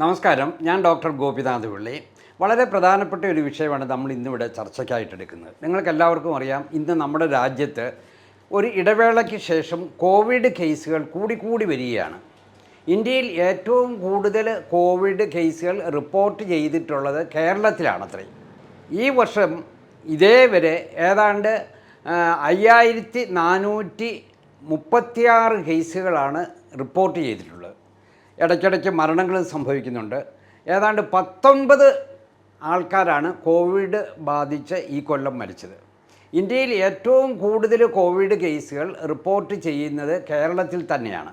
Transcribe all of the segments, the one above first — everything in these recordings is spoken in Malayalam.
നമസ്കാരം. ഞാൻ ഡോക്ടർ ഗോപിനാഥ് പിള്ളി വളരെ പ്രധാനപ്പെട്ട ഒരു വിഷയമാണ് നമ്മൾ ഇന്നിവിടെ ചർച്ചയ്ക്കായിട്ട് എടുക്കുന്നത്. നിങ്ങൾക്ക് എല്ലാവർക്കും അറിയാം ഇന്ന് നമ്മുടെ രാജ്യത്ത് ഒരു ഇടവേളയ്ക്ക് ശേഷം കോവിഡ് കേസുകൾ കൂടി കൂടി വരികയാണ്. ഇന്ത്യയിൽ ഏറ്റവും കൂടുതൽ കോവിഡ് കേസുകൾ റിപ്പോർട്ട് ചെയ്തിട്ടുള്ളത് കേരളത്തിലാണത്രേ. ഈ വർഷം ഇതേവരെ ഏതാണ്ട് അയ്യായിരത്തി നാനൂറ്റി മുപ്പത്തിയാറ് കേസുകളാണ് റിപ്പോർട്ട് ചെയ്തിട്ടുള്ളത്. ഇടയ്ക്കിടയ്ക്ക് മരണങ്ങൾ സംഭവിക്കുന്നുണ്ട്. ഏതാണ്ട് പത്തൊൻപത് ആൾക്കാരാണ് കോവിഡ് ബാധിച്ച് ഈ കൊല്ലം മരിച്ചത്. ഇന്ത്യയിൽ ഏറ്റവും കൂടുതൽ കോവിഡ് കേസുകൾ റിപ്പോർട്ട് ചെയ്യുന്നത് കേരളത്തിൽ തന്നെയാണ്.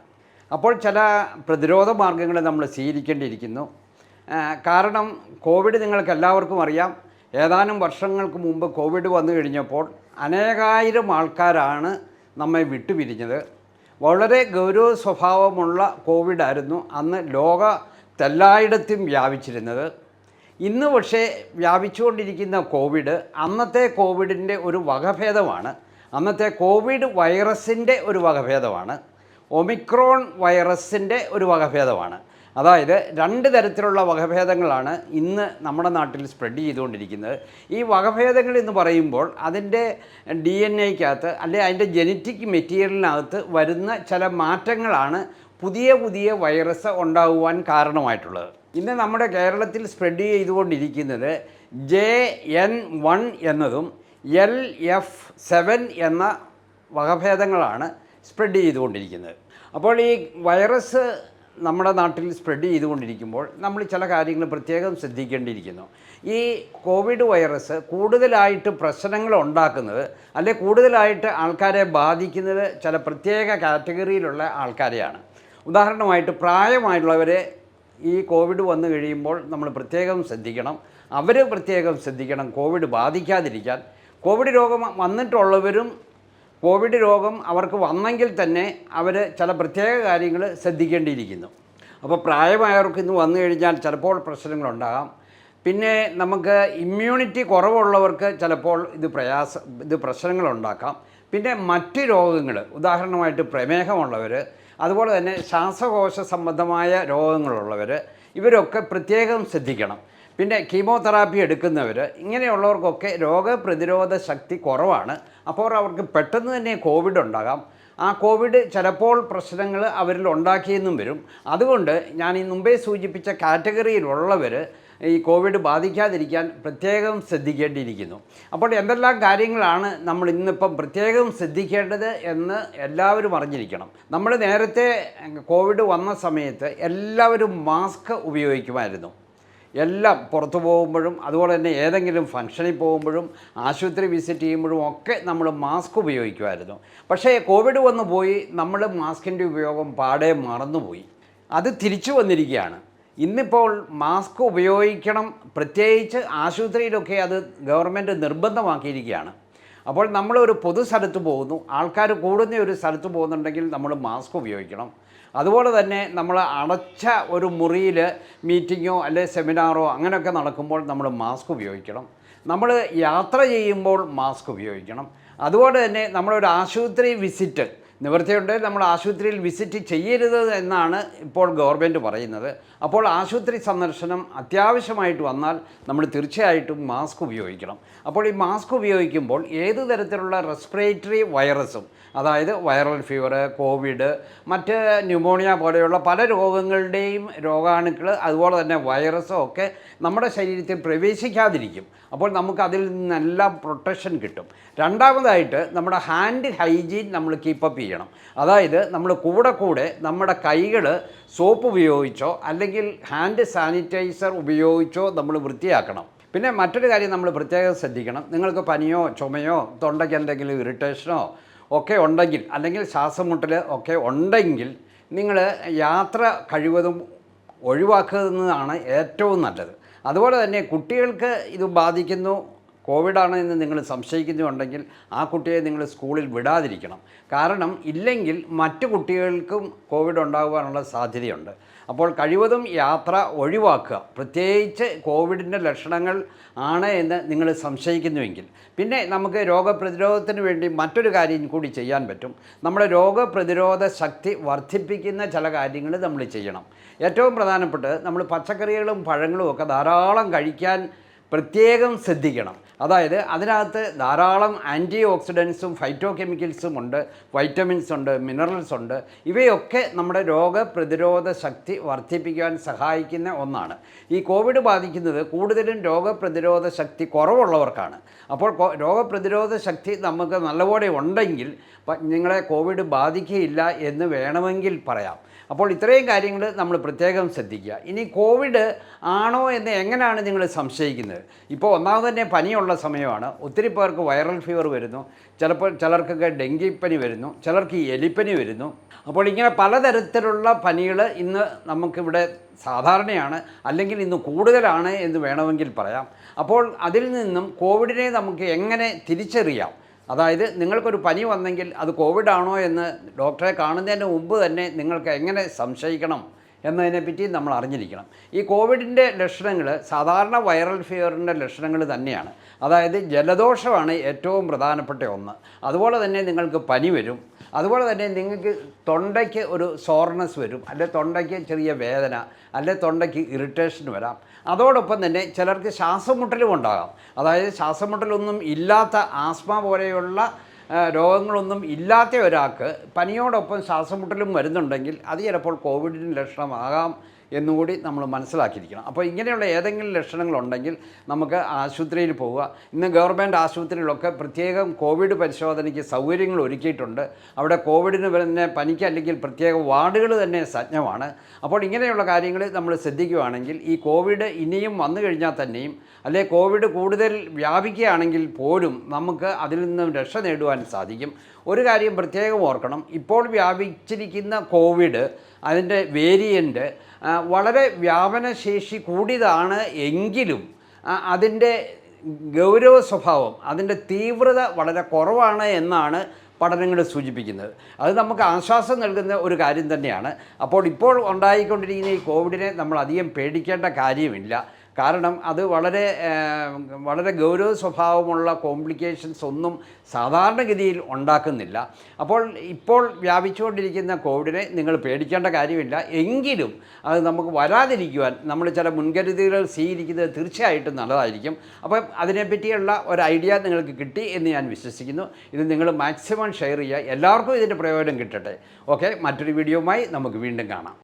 അപ്പോൾ ചില പ്രതിരോധ മാർഗങ്ങൾ നമ്മൾ സ്വീകരിക്കേണ്ടിയിരിക്കുന്നു. കാരണം കോവിഡ് നിങ്ങൾക്ക് എല്ലാവർക്കും അറിയാം. ഏതാനും വർഷങ്ങൾക്ക് മുമ്പ് കോവിഡ് വന്നു കഴിഞ്ഞപ്പോൾ അനേകായിരം ആൾക്കാരാണ് നമ്മെ വിട്ടുപിരിഞ്ഞത്. വളരെ ഗൗരവ സ്വഭാവമുള്ള കോവിഡായിരുന്നു അന്ന് ലോകത്തെല്ലായിടത്തും വ്യാപിച്ചിരുന്നത്. ഇന്ന് പക്ഷേ വ്യാപിച്ചുകൊണ്ടിരിക്കുന്ന കോവിഡ് അന്നത്തെ കോവിഡിന്റെ ഒരു വകഭേദമാണ്. അന്നത്തെ കോവിഡ് വൈറസിന്റെ ഒരു വകഭേദമാണ്. ഒമിക്രോൺ വൈറസിന്റെ ഒരു വകഭേദമാണ്. അതായത് രണ്ട് തരത്തിലുള്ള വകഭേദങ്ങളാണ് ഇന്ന് നമ്മുടെ നാട്ടിൽ സ്പ്രെഡ് ചെയ്തുകൊണ്ടിരിക്കുന്നത്. ഈ വകഭേദങ്ങൾ എന്ന് പറയുമ്പോൾ അതിന്റെ ഡി എൻ എക്കകത്ത് അല്ലെ അതിന്റെ ജനറ്റിക് മെറ്റീരിയലിനകത്ത് വരുന്ന ചില മാറ്റങ്ങളാണ് പുതിയ പുതിയ വൈറസ് ഉണ്ടാകുവാൻ കാരണമായിട്ടുള്ളത്. ഇന്ന് നമ്മുടെ കേരളത്തിൽ സ്പ്രെഡ് ചെയ്തുകൊണ്ടിരിക്കുന്നത് ജെ എൻ വൺ എന്നതും എൽ എഫ് സെവൻ എന്ന വകഭേദങ്ങളാണ് സ്പ്രെഡ് ചെയ്തുകൊണ്ടിരിക്കുന്നത്. അപ്പോൾ ഈ വൈറസ് നമ്മുടെ നാട്ടിൽ സ്പ്രെഡ് ചെയ്തുകൊണ്ടിരിക്കുമ്പോൾ നമ്മൾ ചില കാര്യങ്ങൾ പ്രത്യേകം ശ്രദ്ധിക്കേണ്ടിയിരിക്കുന്നു. ഈ കോവിഡ് വൈറസ് കൂടുതലായിട്ട് പ്രശ്നങ്ങൾ ഉണ്ടാക്കുന്നത് അല്ലെ കൂടുതലായിട്ട് ആൾക്കാരെ ബാധിക്കുന്നത് ചില പ്രത്യേക കാറ്റഗറിയിലുള്ള ആൾക്കാരെയാണ്. ഉദാഹരണമായിട്ട് പ്രായമായിട്ടുള്ളവരെ ഈ കോവിഡ് വന്നു കഴിയുമ്പോൾ നമ്മൾ പ്രത്യേകം ശ്രദ്ധിക്കണം. അവർ പ്രത്യേകം ശ്രദ്ധിക്കണം. കോവിഡ് ബാധിക്കാതിരിക്കാൻ. കോവിഡ് രോഗം വന്നിട്ടുള്ളവരും കോവിഡ് രോഗം അവർക്ക് വന്നെങ്കിൽ തന്നെ അവർ ചില പ്രത്യേക കാര്യങ്ങൾ ശ്രദ്ധിക്കേണ്ടിയിരിക്കുന്നു. അപ്പോൾ പ്രായമായവർക്ക് ഇന്ന് വന്നു കഴിഞ്ഞാൽ ചിലപ്പോൾ പ്രശ്നങ്ങളുണ്ടാകാം. പിന്നെ നമുക്ക് ഇമ്മ്യൂണിറ്റി കുറവുള്ളവർക്ക് ചിലപ്പോൾ ഇത് പ്രയാസ ഇത് പ്രശ്നങ്ങളുണ്ടാക്കാം. പിന്നെ മറ്റ് രോഗങ്ങൾ ഉദാഹരണമായിട്ട് പ്രമേഹമുള്ളവർ അതുപോലെ തന്നെ ശ്വാസകോശ സംബന്ധമായ രോഗങ്ങളുള്ളവർ ഇവരൊക്കെ പ്രത്യേകം ശ്രദ്ധിക്കണം. പിന്നെ കീമോതെറാപ്പി എടുക്കുന്നവർ ഇങ്ങനെയുള്ളവർക്കൊക്കെ രോഗപ്രതിരോധ ശക്തി കുറവാണ്. അപ്പോൾ അവർക്ക് പെട്ടെന്ന് തന്നെ കോവിഡ് ഉണ്ടാകാം. ആ കോവിഡ് ചിലപ്പോൾ പ്രശ്നങ്ങൾ അവരിൽ ഉണ്ടാക്കിയെന്നും വരും. അതുകൊണ്ട് ഞാൻ ഈ മുമ്പേ സൂചിപ്പിച്ച കാറ്റഗറിയിലുള്ളവർ ഈ കോവിഡ് ബാധിക്കാതിരിക്കാൻ പ്രത്യേകം ശ്രദ്ധിക്കേണ്ടിയിരിക്കുന്നു. അപ്പോൾ എന്തെല്ലാം കാര്യങ്ങളാണ് നമ്മൾ ഇന്നിപ്പം പ്രത്യേകം ശ്രദ്ധിക്കേണ്ടത് എന്ന് എല്ലാവരും അറിഞ്ഞിരിക്കണം. നമ്മൾ നേരത്തെ കോവിഡ് വന്ന സമയത്ത് എല്ലാവരും മാസ്ക് ഉപയോഗിക്കുമായിരുന്നു. എല്ലാം പുറത്തു പോകുമ്പോഴും അതുപോലെ തന്നെ ഏതെങ്കിലും ഫംഗ്ഷനിൽ പോകുമ്പോഴും ആശുപത്രി വിസിറ്റ് ചെയ്യുമ്പോഴും ഒക്കെ നമ്മൾ മാസ്ക് ഉപയോഗിക്കുമായിരുന്നു. പക്ഷേ കോവിഡ് വന്നു പോയി നമ്മൾ മാസ്കിന്റെ ഉപയോഗം പാടെ മറന്നുപോയി. അത് തിരിച്ചു വന്നിരിക്കുകയാണ്. ഇന്നിപ്പോൾ മാസ്ക് ഉപയോഗിക്കണം പ്രത്യേകിച്ച് ആശുപത്രിയിലൊക്കെ അത് ഗവൺമെന്റ് നിർബന്ധമാക്കിയിരിക്കുകയാണ്. അപ്പോൾ നമ്മൾ ഒരു പൊതു സ്ഥലത്ത് പോകുന്നു. ആൾക്കാർ കൂടുന്ന ഒരു സ്ഥലത്ത് പോകുന്നുണ്ടെങ്കിൽ നമ്മൾ മാസ്ക് ഉപയോഗിക്കണം. അതുപോലെ തന്നെ നമ്മൾ അടച്ച ഒരു മുറിയിൽ മീറ്റിങ്ങോ അല്ലെ സെമിനാറോ അങ്ങനെയൊക്കെ നടക്കുമ്പോൾ നമ്മൾ മാസ്ക് ഉപയോഗിക്കണം. നമ്മൾ യാത്ര ചെയ്യുമ്പോൾ മാസ്ക് ഉപയോഗിക്കണം. അതുപോലെ തന്നെ നമ്മളൊരു ആശുപത്രി വിസിറ്റ് നിവൃത്തിയുണ്ട്. നമ്മൾ ആശുപത്രിയിൽ വിസിറ്റ് ചെയ്യരുത് എന്നാണ് ഇപ്പോൾ ഗവൺമെന്റ് പറയുന്നത്. അപ്പോൾ ആശുപത്രി സന്ദർശനം അത്യാവശ്യമായിട്ട് വന്നാൽ നമ്മൾ തീർച്ചയായിട്ടും മാസ്ക് ഉപയോഗിക്കണം. അപ്പോൾ ഈ മാസ്ക് ഉപയോഗിക്കുമ്പോൾ ഏത് തരത്തിലുള്ള റെസ്പിറേറ്ററി വൈറസും അതായത് വൈറൽ ഫീവർ കോവിഡ് മറ്റ് ന്യൂമോണിയ പോലെയുള്ള പല രോഗങ്ങളുടെയും രോഗാണുക്കൾ അതുപോലെ തന്നെ വൈറസും ഒക്കെ നമ്മുടെ ശരീരത്തിൽ പ്രവേശിക്കാതിരിക്കും. അപ്പോൾ നമുക്ക് അതിൽ നിന്നെല്ലാം പ്രൊട്ടക്ഷൻ കിട്ടും. രണ്ടാമതായിട്ട് നമ്മുടെ ഹാൻഡ് ഹൈജീൻ നമ്മൾ കീപ്പപ്പ് ചെയ്യണം. അതായത് നമ്മൾ കൂടെ കൂടെ നമ്മുടെ കൈകൾ സോപ്പ് ഉപയോഗിച്ചോ അല്ലെങ്കിൽ ഹാൻഡ് സാനിറ്റൈസർ ഉപയോഗിച്ചോ നമ്മൾ വൃത്തിയാക്കണം. പിന്നെ മറ്റൊരു കാര്യം നമ്മൾ പ്രത്യേകം ശ്രദ്ധിക്കണം. നിങ്ങൾക്ക് പനിയോ ചുമയോ തൊണ്ടയ്ക്ക് എന്തെങ്കിലും ഇറിറ്റേഷനോ ഒക്കെ ഉണ്ടെങ്കിൽ അല്ലെങ്കിൽ ശ്വാസം മുട്ടൽ ഒക്കെ ഉണ്ടെങ്കിൽ നിങ്ങൾ യാത്ര കഴിവതും ഒഴിവാക്കുന്നതാണ് ഏറ്റവും നല്ലത്. അതുപോലെ തന്നെ കുട്ടികൾക്ക് ഇത് ബാധിക്കുന്നു. കോവിഡാണ് എന്ന് നിങ്ങൾ സംശയിക്കുന്നുണ്ടെങ്കിൽ ആ കുട്ടിയെ നിങ്ങൾ സ്കൂളിൽ വിടാതിരിക്കണം. കാരണം ഇല്ലെങ്കിൽ മറ്റു കുട്ടികൾക്കും കോവിഡ് ഉണ്ടാകുവാനുള്ള സാധ്യതയുണ്ട്. അപ്പോൾ കഴിവതും യാത്ര ഒഴിവാക്കുക. പ്രത്യേകിച്ച് കോവിഡിന്റെ ലക്ഷണങ്ങൾ ആണ് എന്ന് നിങ്ങൾ സംശയിക്കുന്നുവെങ്കിൽ. പിന്നെ നമുക്ക് രോഗപ്രതിരോധത്തിന് വേണ്ടി മറ്റൊരു കാര്യം കൂടി ചെയ്യാൻ പറ്റും. നമ്മുടെ രോഗപ്രതിരോധ ശക്തി വർദ്ധിപ്പിക്കുന്ന ചില കാര്യങ്ങൾ നമ്മൾ ചെയ്യണം. ഏറ്റവും പ്രധാനപ്പെട്ട് നമ്മൾ പച്ചക്കറികളും പഴങ്ങളും ഒക്കെ ധാരാളം കഴിക്കാൻ പ്രത്യേകം ശ്രദ്ധിക്കണം. അതായത് അതിനകത്ത് ധാരാളം ആന്റി ഓക്സിഡൻസും ഫൈറ്റോ കെമിക്കൽസും ഉണ്ട് വൈറ്റമിൻസ് ഉണ്ട് മിനറൽസ് ഉണ്ട്. ഇവയൊക്കെ നമ്മുടെ രോഗപ്രതിരോധ ശക്തി വർദ്ധിപ്പിക്കാൻ സഹായിക്കുന്ന ഒന്നാണ്. ഈ കോവിഡ് ബാധിക്കുന്നത് കൂടുതലും രോഗപ്രതിരോധ ശക്തി കുറവുള്ളവർക്കാണ്. അപ്പോൾ രോഗപ്രതിരോധ ശക്തി നമുക്ക് നല്ലപോലെ ഉണ്ടെങ്കിൽ നിങ്ങളെ കോവിഡ് ബാധിക്കുകയില്ല എന്ന് വേണമെങ്കിൽ പറയാം. അപ്പോൾ ഇത്രയും കാര്യങ്ങൾ നമ്മൾ പ്രത്യേകം ശ്രദ്ധിക്കുക. ഇനി കോവിഡ് ആണോ എന്ന് എങ്ങനെയാണ് നിങ്ങൾ സംശയിക്കുന്നത്? ഇപ്പോൾ ഒന്നാമത് തന്നെ പനിയുള്ള സമയമാണ്. ഒത്തിരി പേർക്ക് വൈറൽ ഫീവർ വരുന്നു. ചിലപ്പോൾ ചിലർക്കൊക്കെ ഡെങ്കിപ്പനി വരുന്നു. ചിലർക്ക് ഈ എലിപ്പനി വരുന്നു. അപ്പോൾ ഇങ്ങനെ പലതരത്തിലുള്ള പനികൾ ഇന്ന് നമുക്കിവിടെ സാധാരണയാണ്. അല്ലെങ്കിൽ ഇന്ന് കൂടുതലാണ് എന്ന് വേണമെങ്കിൽ പറയാം. അപ്പോൾ അതിൽ നിന്നും കോവിഡിനെ നമുക്ക് എങ്ങനെ തിരിച്ചറിയാം? അതായത് നിങ്ങൾക്കൊരു പനി വന്നെങ്കിൽ അത് കോവിഡ് ആണോ എന്ന് ഡോക്ടറെ കാണുന്നതിന് മുമ്പ് തന്നെ നിങ്ങൾക്ക് എങ്ങനെ സംശയിക്കണം? എന്നതിനെപ്പറ്റി നമ്മൾ അറിഞ്ഞിരിക്കണം. ഈ കോവിഡിന്റെ ലക്ഷണങ്ങൾ സാധാരണ വൈറൽ ഫീവറിന്റെ ലക്ഷണങ്ങൾ തന്നെയാണ്. അതായത് ജലദോഷമാണ് ഏറ്റവും പ്രധാനപ്പെട്ട ഒന്ന്. അതുപോലെ തന്നെ നിങ്ങൾക്ക് പനി വരും. അതുപോലെ തന്നെ നിങ്ങൾക്ക് തൊണ്ടയ്ക്ക് ഒരു സോർനെസ് വരും. അല്ലെ തൊണ്ടയ്ക്ക് ചെറിയ വേദന അല്ലെ തൊണ്ടയ്ക്ക് ഇറിറ്റേഷൻ വരാം. അതോടൊപ്പം തന്നെ ചിലർക്ക് ശ്വാസമുട്ടലും ഉണ്ടാകാം. അതായത് ശ്വാസമുട്ടലൊന്നും ഇല്ലാത്ത ആസ്മ പോലെയുള്ള രോഗങ്ങളൊന്നും ഇല്ലാത്ത ഒരാൾക്ക് പനിയോടൊപ്പം ശ്വാസമുട്ടലും വരുന്നുണ്ടെങ്കിൽ അത് ചിലപ്പോൾ കോവിഡിന്റെ ലക്ഷണമാകാം. എന്നുകൂടി നമ്മൾ മനസ്സിലാക്കിയിരിക്കണം. അപ്പോൾ ഇങ്ങനെയുള്ള ഏതെങ്കിലും ലക്ഷണങ്ങളുണ്ടെങ്കിൽ നമുക്ക് ആശുപത്രിയിൽ പോവുക. ഇന്ന് ഗവൺമെന്റ് ആശുപത്രികളൊക്കെ പ്രത്യേകം കോവിഡ് പരിശോധനയ്ക്ക് സൗകര്യങ്ങൾ ഒരുക്കിയിട്ടുണ്ട്. അവിടെ കോവിഡിന് വരുന്ന പനിക്ക് അല്ലെങ്കിൽ പ്രത്യേക വാർഡുകൾ തന്നെ സജ്ജമാണ് അപ്പോൾ ഇങ്ങനെയുള്ള കാര്യങ്ങൾ നമ്മൾ ശ്രദ്ധിക്കുകയാണെങ്കിൽ ഈ കോവിഡ് ഇനിയും വന്നു കഴിഞ്ഞാൽ തന്നെയും അല്ലെ കോവിഡ് കൂടുതൽ വ്യാപിക്കുകയാണെങ്കിൽ പോലും നമുക്ക് അതിൽ നിന്നും രക്ഷ നേടുവാൻ സാധിക്കും. ഒരു കാര്യം പ്രത്യേകം ഓർക്കണം. ഇപ്പോൾ വ്യാപിച്ചിരിക്കുന്ന കോവിഡ് അതിന്റെ വേരിയന്റ് വളരെ വ്യാപനശേഷി കൂടിയതാണ് എങ്കിലും അതിന്റെ ഗൗരവ സ്വഭാവം അതിന്റെ തീവ്രത വളരെ കുറവാണ് എന്നാണ് പഠനങ്ങൾ സൂചിപ്പിക്കുന്നത്. അത് നമുക്ക് ആശ്വാസം നൽകുന്ന ഒരു കാര്യം തന്നെയാണ്. അപ്പോൾ ഇപ്പോൾ ഉണ്ടായിക്കൊണ്ടിരിക്കുന്ന ഈ കോവിഡിനെ നമ്മൾ അധികം പേടിക്കേണ്ട കാര്യമില്ല. കാരണം അത് വളരെ വളരെ ഗൗരവ സ്വഭാവമുള്ള കോംപ്ലിക്കേഷൻസ് ഒന്നും സാധാരണഗതിയിൽ ഉണ്ടാക്കുന്നില്ല. അപ്പോൾ ഇപ്പോൾ വ്യാപിച്ചുകൊണ്ടിരിക്കുന്ന കോവിഡിനെ നിങ്ങൾ പേടിക്കേണ്ട കാര്യമില്ല. എങ്കിലും അത് നമുക്ക് വരാതിരിക്കുവാൻ നമ്മൾ ചില മുൻകരുതലുകൾ സ്വീകരിക്കുന്നത് തീർച്ചയായിട്ടും നല്ലതായിരിക്കും. അപ്പം അതിനെപ്പറ്റിയുള്ള ഒരു ഐഡിയ നിങ്ങൾക്ക് കിട്ടി എന്ന് ഞാൻ വിശ്വസിക്കുന്നു. ഇത് നിങ്ങൾ മാക്സിമം ഷെയർ ചെയ്യുക. എല്ലാവർക്കും ഇതിന്റെ പ്രയോജനം കിട്ടട്ടെ. ഓക്കെ മറ്റൊരു വീഡിയോയുമായി നമുക്ക് വീണ്ടും കാണാം.